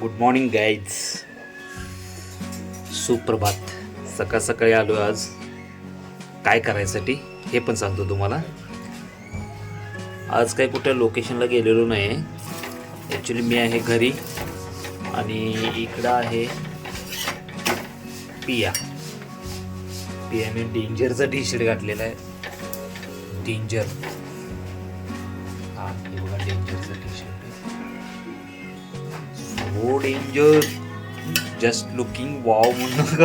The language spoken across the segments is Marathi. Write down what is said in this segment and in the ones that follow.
गुड मॉर्निंग गाईज सुप्रभात. सकाळ सकाळी आलो आज. काय करायसाठी? हे पण सांगतो तुम्हाला. आज काही कुठं लोकेशनला गेलेलो नाही आहे ॲक्च्युली मी आहे घरी. आणि इकडं आहे पिया. पियाने डेंजरचा टी शर्ट घातलेला आहे. डेंजर. हा बघा डेंजर. हो डेंजर जस्ट लुकिंग वाव म्हणून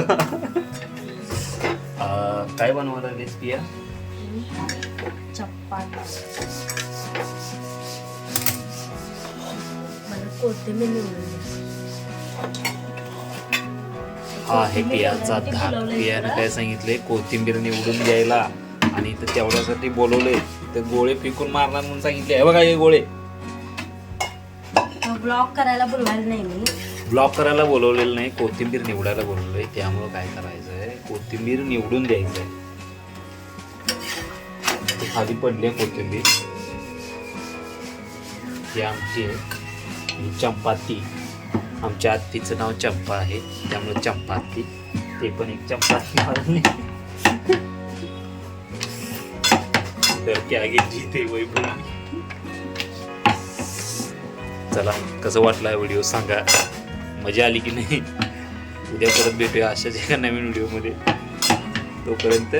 काय बनवायला लागलेस पिया? हा आहे पियाचा धाक. पियानं काय सांगितलंय? कोथिंबीर निवडून द्यायला. आणि तेवढ्यासाठी बोलवलंय. तर गोळे फेकून मारणार म्हणून सांगितले हे बघा हे गोळे. ब्लॉक करायला बोलवायला नाही मी. ब्लॉक करायला बोलवलेलं नाही कोथिंबीर निवडायला बोलवलंय त्यामुळं काय करायचं आहे कोथिंबीर निवडून द्यायचं आहे खाली पडली आहे कोथिंबीर. ही आमची एक ही चंपाती. आमच्या आत्तीचं नाव चंपा आहे त्यामुळे चंपाती. ते पण एक चंपाती मारली तर त्या गेली ते वैभव. चला कसं वाटला व्हिडिओ सांगा. मजा आली की नाही? उद्या परत भेटूया अशाच एका नवीन व्हिडिओमध्ये तोपर्यंत